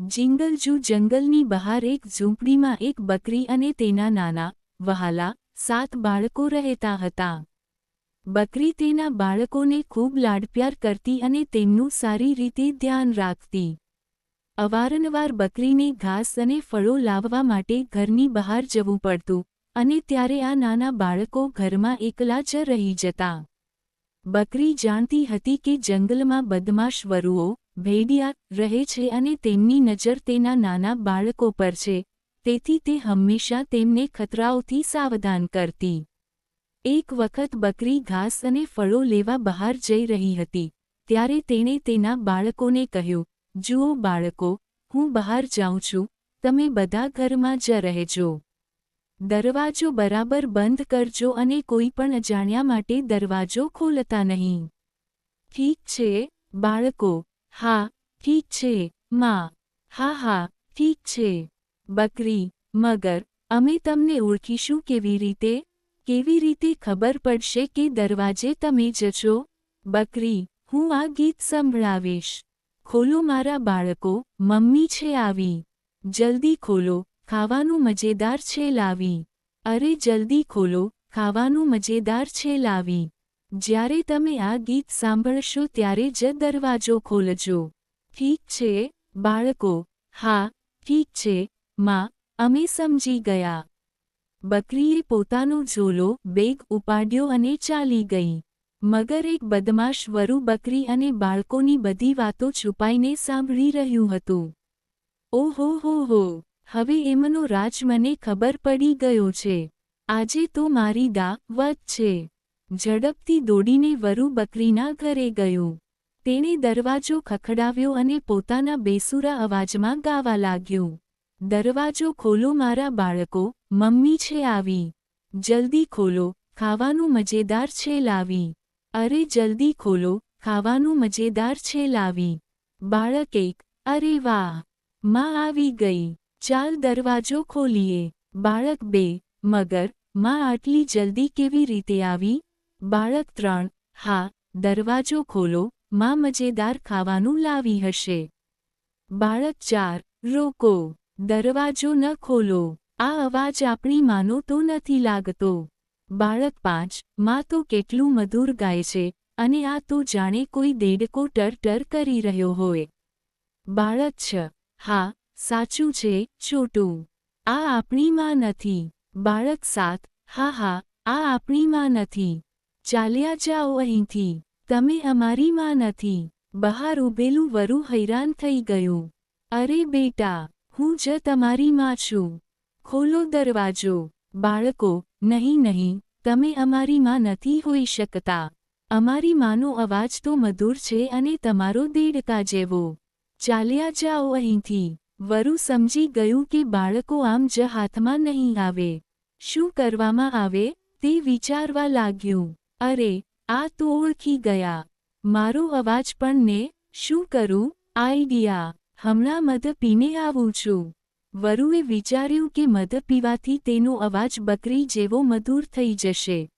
જિંગલજુ જંગલની બહાર એક ઝૂંપડીમાં એક બકરી અને તેના નાના, વહાલા, સાત બાળકો રહેતા હતા. બકરી તેના બાળકોને ખૂબ લાડપ્યાર કરતી અને તેમનું સારી રીતે ધ્યાન રાખતી. અવારનવાર બકરીને ઘાસ અને ફળો લાવવા માટે ઘરની બહાર જવું પડતું અને ત્યારે આ નાના બાળકો ઘરમાં એકલા જ રહી જતા. બકરી જાણતી હતી કે જંગલમાં બદમાશ વરુઓ ભેડિયા રહે છે અને તેમની નજર તેના નાના બાળકો પર છે. તેથી તે હંમેશા તેમને ખતરાઓથી સાવધાન કરતી. એક વખત બકરી ઘાસ અને ફળો લેવા બહાર જઈ રહી હતી. ત્યારે તેણે તેના બાળકોને કહ્યું, જુઓ બાળકો, હું બહાર જાઉં છું. તમે બધા ઘરમાં જ રહેજો. દરવાજો બરાબર બંધ કરજો અને કોઈ પણ અજાણ્યા માટે દરવાજો ખોલતા નહીં. ઠીક છે, બાળકો હા, ઠીક છે, માં. હા હા, ઠીક છે. બકરી, મગર, અમે તમને ઓળખીશું કેવી રીતે? કેવી રીતે ખબર પડશે કે દરવાજે તમે જશો? બકરી, હું આ ગીત સંભળાવીશ. ખોલો મારા બાળકો, મમ્મી છે આવી. જલ્દી ખોલો, ખાવાનું મજેદાર છે લાવી. અરે જલ્દી ખોલો, ખાવાનું મજેદાર છે લાવી. જ્યારે તમે આ ગીત સાંભળશો ત્યારે જ દરવાજો ખોલજો. ઠીક છે, બાળકો. હા, ઠીક છે, માં, અમે સમજી ગયા. બકરીએ પોતાનો ઝોલો બેગ ઉપાડ્યો અને ચાલી ગઈ. મગર એક બદમાશ વરુ બકરી અને બાળકોની બધી વાતો છુપાઈને સાંભળી રહ્યું હતું. ઓહો, હો હો. હવે એમનો રાજ મને ખબર પડી ગયો છે. આજે તો મારી દા વત છે. ઝડપથી દોડીને વરુ બકરીના ઘરે ગયું. તેણે દરવાજો ખખડાવ્યો અને પોતાના બેસુરા અવાજમાં ગાવા લાગ્યું. દરવાજો ખોલો મારા બાળકો, મમ્મી છે આવી. જલ્દી ખોલો, ખાવાનું મજેદાર છે લાવી. અરે જલ્દી ખોલો, ખાવાનું મજેદાર છે લાવી. બાળક એક, અરે વાહ. માં આવી ગઈ. ચાલ દરવાજો ખોલીએ. બાળક બે, મગર, માં આટલી જલ્દી કેવી રીતે આવી? બાળક ત્રણ, હા, દરવાજો ખોલો, માં મજેદાર ખાવાનું લાવી હશે. બાળક ચાર, રોકો, દરવાજો ન ખોલો, આ અવાજ આપણી માનો તો નથી લાગતો. બાળક પાંચ, માં તો કેટલું મધુર ગાય છે, અને આ તો જાણે કોઈ દેડકો ટર ટર કરી રહ્યો હોય. બાળક છ, હા, સાચું છે, છોટું, આ આપણી માં નથી. બાળક સાત, હા હા, આ આપણી માં નથી. ચાલ્યા જાઓ અહીંથી. તમે અમારી માં નથી. બહાર ઊભેલું વરુ હૈરાન થઈ ગયું. અરે બેટા, હું જ તમારી માં છું. ખોલો દરવાજો. બાળકો, નહીં નહીં, તમે અમારી માં નથી હોઈ શકતા. અમારી માનો અવાજ તો મધુર છે અને તમારો દેડકા જેવો. ચાલ્યા જાઓ અહીંથી. વરુ સમજી ગયું કે બાળકો આમ જ હાથમાં નહીં આવે. શું કરવામાં આવે? તે વિચારવા લાગ્યું. અરે, આ તો ઓળખી ગયા. મારો અવાજ પણ ને, શું કરું? આઈડિયા હમણાં મધ પીને આવું છું. વરુએ વિચાર્યું કે મધ પીવાથી તેનો અવાજ બકરી જેવો મધુર થઈ જશે.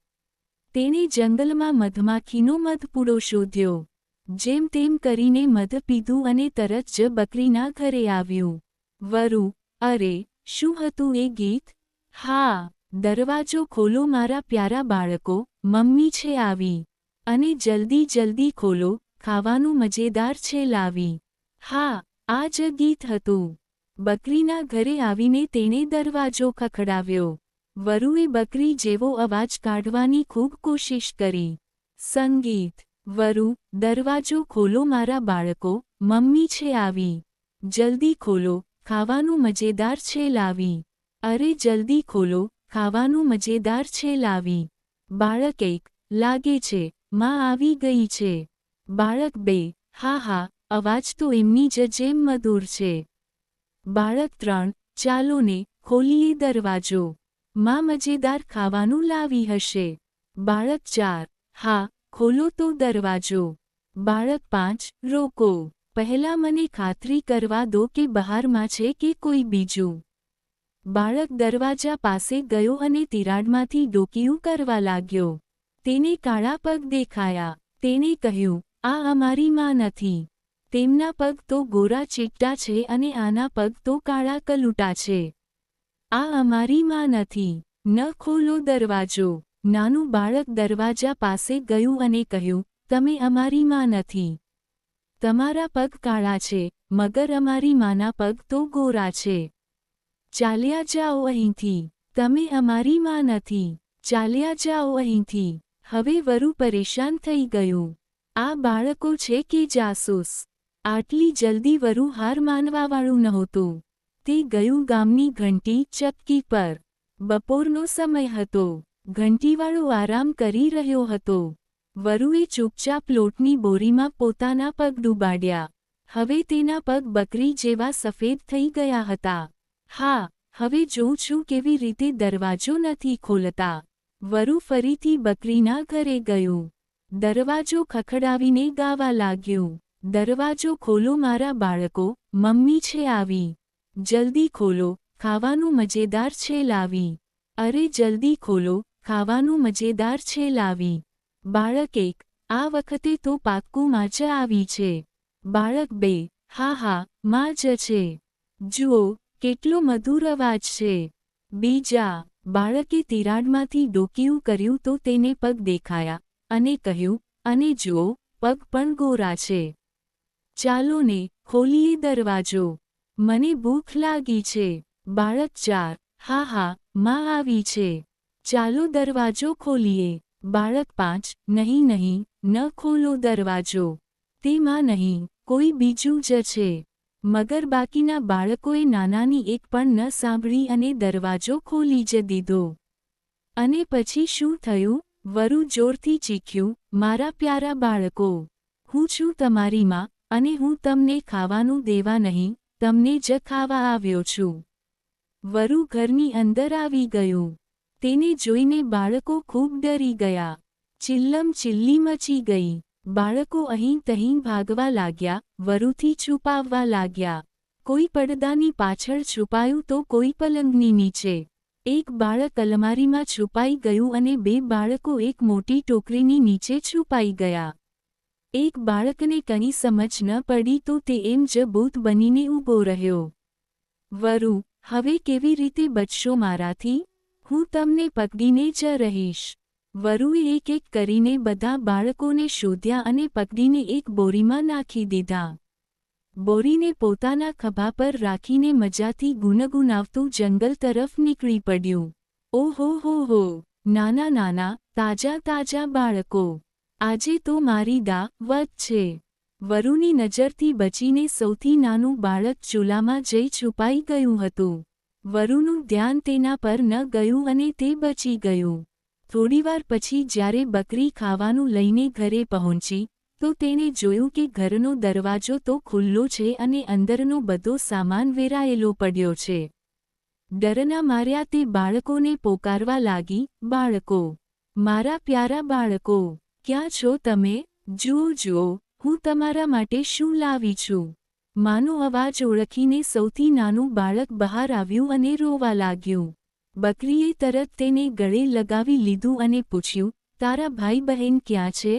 તેણે જંગલમાં મધમાખીનો મધપૂડો શોધ્યો. જેમ તેમ કરીને મધ પીધું અને તરત જ બકરીના ઘરે આવ્યું. વરુ, અરે, શું હતું એ ગીત? હા દરવાજો ખોલો, મારા પ્યારા બાળકો, મમ્મી છે આવી. અને જલ્દી જલ્દી ખોલો, ખાવાનું મજેદાર છે લાવી. હા, આ જ ગીત હતું. બકરીના ઘરે આવીને તેણે દરવાજો ખખડાવ્યો. વરુએ બકરી જેવો અવાજ કાઢવાની ખૂબ કોશિશ કરી. સંગીત, વરુ, દરવાજો ખોલો, મારા બાળકો, મમ્મી છે આવી. જલ્દી ખોલો, ખાવાનું મજેદાર છે લાવી. અરે, જલ્દી ખોલો ખાવાનું મજેદાર છે લાવી. બાળક એક, લાગે છે, માં આવી ગઈ છે. બાળક બે, હા હા, અવાજ તો એમની જ જેમ મધુર છે. બાળક ત્રણ, ચાલો ને ખોલીએ દરવાજો. માં મજેદાર ખાવાનું લાવી હશે. બાળક ચાર, હા, ખોલો તો દરવાજો. બાળક પાંચ, રોકો. પહેલા મને ખાતરી કરવા દો કે બહારમાં છે કે કોઈ બીજું. બાળક દરવાજા પાસે ગયો અને તિરાડમાંથી ડોકિયું કરવા લાગ્યો. તેને કાળા પગ દેખાયા. તેણે કહ્યું, આ અમારી માં નથી. તેમના પગ તો ગોરા ચીટ્ટા છે અને આના પગ તો કાળા કલુટા છે. આ અમારી માં નથી. ન ખોલો દરવાજો. નાનું બાળક દરવાજા પાસે ગયું અને કહ્યું, તમે અમારી માં નથી. તમારા પગ કાળા છે, મગર અમારી માના પગ તો ગોરા છે. ચાલ્યા જાઓ અહીંથી. તમે અમારી માં નથી. ચાલ્યા જાઓ અહીંથી. હવે વરુ પરેશાન થઈ ગયું. આ બાળકો છે કે જાસૂસ? આટલી જલ્દી વરુ હાર માનવાવાળું નહોતું. તે ગયું ગામની ઘંટી ચક્કી પર. બપોરનો સમય હતો. ઘંટીવાળો આરામ કરી રહ્યો હતો. વરુએ ચૂપચાપ લોટની બોરીમાં પોતાના પગ ડૂબાડ્યા. હવે તેના પગ બકરી જેવા સફેદ થઈ ગયા હતા. હા, હવે જોઉં છું કેવી રીતે દરવાજો નથી ખોલતા. વરુ ફરીથી બકરીના ઘરે ગયું. દરવાજો ખખડાવીને ગાવા લાગ્યું. દરવાજો ખોલો મારા બાળકો, મમ્મી છે આવી. જલ્દી ખોલો, ખાવાનું મજેદાર છે લાવી. અરે જલ્દી ખોલો, ખાવાનું મજેદાર છે લાવી. બાળક એક, આ વખતે તો પાક્કું જ આવી છે. બાળક બે, હા હા માં જ છે. જુઓ કેટલો મધુર અવાજ છે. બીજા, બાળકે તિરાડમાંથી ડોકિયું કર્યું તો તેને પગ દેખાયા અને કહ્યું, અને જુઓ પગ પણ ગોરા છે. ચાલો ને, ખોલીએ દરવાજો. મને ભૂખ લાગી છે. બાળક ચાર, હા હા, માં આવી છે. ચાલો દરવાજો ખોલીએ. બાળક પાંચ, નહીં નહીં, ન ખોલો દરવાજો. તેમાં નહીં, કોઈ બીજું જ છે. મગર બાકીના બાળકોએ નાનાની એક પણ ન સાંભળી અને દરવાજો ખોલી જ દીધો. અને પછી શું થયું? વરુ જોરથી ચીખ્યું, મારા પ્યારા બાળકો, હું છું તમારી માં અને હું તમને ખાવાનું દેવા નહીં, તમને જ ખાવા આવ્યો છું. વરુ ઘરની અંદર આવી ગયું. તેને જોઈને બાળકો ખૂબ ડરી ગયા. ચિલ્લમ ચિલ્લી મચી ગઈ. બાળકો અહીં તહીં ભાગવા લાગ્યા, વરુથી છુપાવવા લાગ્યા. કોઈ પડદાની પાછળ છુપાયું તો કોઈ પલંગની નીચે. એક બાળક અલમારીમાં છુપાઈ ગયું અને બે બાળકો એક મોટી ટોકરીની નીચે છુપાઈ ગયા. એક બાળકને કંઈ સમજ ન પડી તો તે એમ જ ભૂત બનીને ઊભો રહ્યો. વરુ, હવે કેવી રીતે બચશો મારાથી? હું તમને પકડીને જ રહીશ. વરુએ એક એક કરીને બધા બાળકોને શોધ્યા અને પકડીને એક બોરીમાં નાખી દીધા. બોરીને પોતાના ખભા પર રાખીને મજાથી ગુનગુનાવતું જંગલ તરફ નીકળી પડ્યું. ઓહો, હો હો, નાના નાના, તાજા તાજા બાળકો, આજે તો મારી દા વત છે. વરુની નજરથી બચીને સૌથી નાનું બાળક ચૂલામાં જઈ છુપાઈ ગયું હતું. વરુનું ધ્યાન તેના પર ન ગયું અને તે બચી ગયું. થોડીવાર પછી જ્યારે બકરી ખાવાનું લઈને ઘરે પહોંચી, તો તેણે જોયું કે ઘરનો દરવાજો તો ખુલ્લો છે અને અંદરનો બધો સામાન વેરાયેલો પડ્યો છે. ડરના માર્યા તે બાળકોને પોકારવા લાગી, બાળકો, મારા પ્યારા બાળકો, ક્યાં છો તમે? જુઓ જુઓ, હું તમારા માટે શું લાવી છું? માનો અવાજ ઓળખીને સૌથી નાનું બાળક બહાર આવ્યું અને રોવા લાગ્યું. બકરીએ તરત તેને ગળે લગાવી લીધું અને પૂછ્યું, તારા ભાઈ બહેન ક્યાં છે?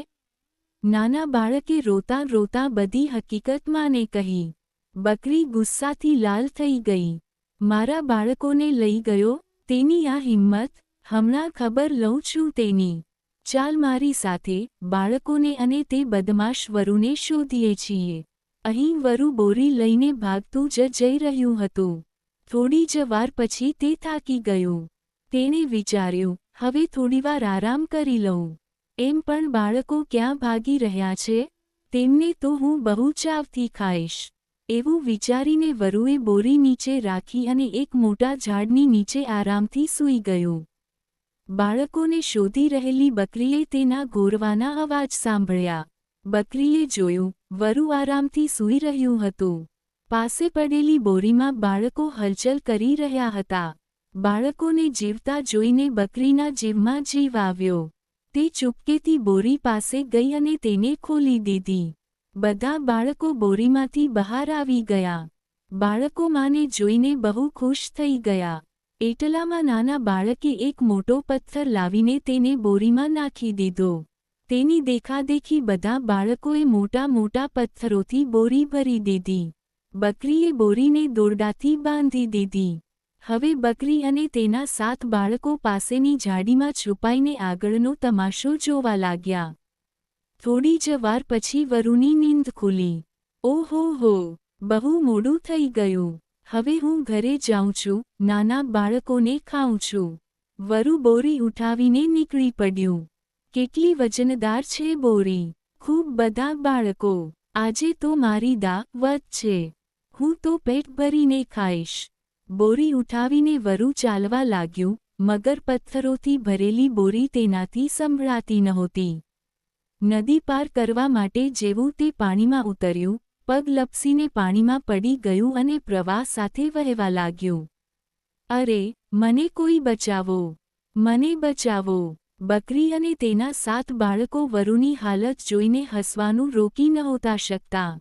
નાના બાળકે રોતા રોતા બધી હકીકત માને કહી, બકરી ગુસ્સાથી લાલ થઈ ગઈ. મારા બાળકોને લઈ ગયો, તેની આ હિંમત, હમણાં ખબર લઉં છું તેની. ચાલ મારી સાથે, બાળકોને અને તે બદમાશ વરુને શોધીએ છીએ. અહીં વરુ બોરી લઈને ભાગતું જ જઈ રહ્યું હતું. થોડી જ વાર પછી તે થાકી ગયું. તેણે વિચાર્યું, હવે થોડીવાર આરામ કરી લઉં. એમ પણ બાળકો ક્યાં ભાગી રહ્યા છે? તેમને તો હું બહુ ચાવથી ખાઈશ. એવું વિચારીને વરુએ બોરી નીચે રાખી અને એક મોટા ઝાડની નીચે આરામથી સૂઈ ગયું. બાળકોને શોધી રહેલી બકરીએ તેના ગોરવાના અવાજ સાંભળ્યા. બકરીએ જોયું, વરુ આરામથી સૂઈ રહ્યું હતું. પાસે પડેલી બોરીમાં બાળકો હલચલ કરી રહ્યા હતા. બાળકોને જીવતા જોઈને બકરીના જીવમાં જીવ આવ્યો. તે ચૂપકેથી બોરી પાસે ગઈ અને તેને ખોલી દીધી. બધા બાળકો બોરીમાંથી બહાર આવી ગયા. બાળકો માને જોઈને બહુ ખુશ થઈ ગયા. એટલામાં નાના બાળકે એક મોટો પથ્થર લાવીને તેને બોરીમાં નાખી દીધો. તેની દેખાદેખી બધા બાળકોએ મોટા મોટા પથ્થરોથી બોરી ભરી દીધી. બકરીએ બોરીને દોરડાથી બાંધી દીધી. હવે બકરી અને તેના સાત બાળકો પાસેની ઝાડીમાં છુપાઈને આગળનો તમાશો જોવા લાગ્યા. થોડી જ વાર પછી વરુની નીંદ ખુલી. ઓહો હો, બહુ મોડું થઈ ગયું. હવે હું ઘરે જાઉં છું, નાના બાળકોને ખાઉં છું. વરુ બોરી ઉઠાવીને નીકળી પડ્યું. કેટલી વજનદાર છે બોરી. ખૂબ બધા બાળકો. આજે તો મારી દા વત છે. હું તો પેટ ભરીને ખાઈશ. બોરી ઉઠાવીને વરુ ચાલવા લાગ્યું, મગર પથ્થરોથી ભરેલી બોરી તેનાથી સંભળાતી નહોતી. નદી પાર કરવા માટે જેવું તે પાણીમાં ઉતર્યું, પગ લપસીને પાણીમાં પડી ગયું અને પ્રવાહ સાથે વહેવા લાગ્યું. અરે, મને કોઈ બચાવો. મને બચાવો. બકરી અને તેના સાત બાળકો વરુની હાલત જોઈને હસવાનું રોકી નહોતા શકતા.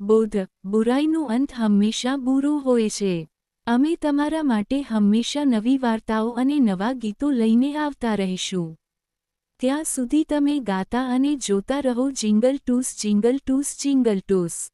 બોધ, બુરાઈનો અંત હંમેશા બુરું હોય છે. અમે તમારા માટે હંમેશા નવી વાર્તાઓ અને નવા ગીતો લઈને આવતા રહીશું. ત્યાં સુધી તમે ગાતા અને જોતા રહો, જિંગલ ટૂસ જિંગલ ટૂસ જિંગલ ટૂસ.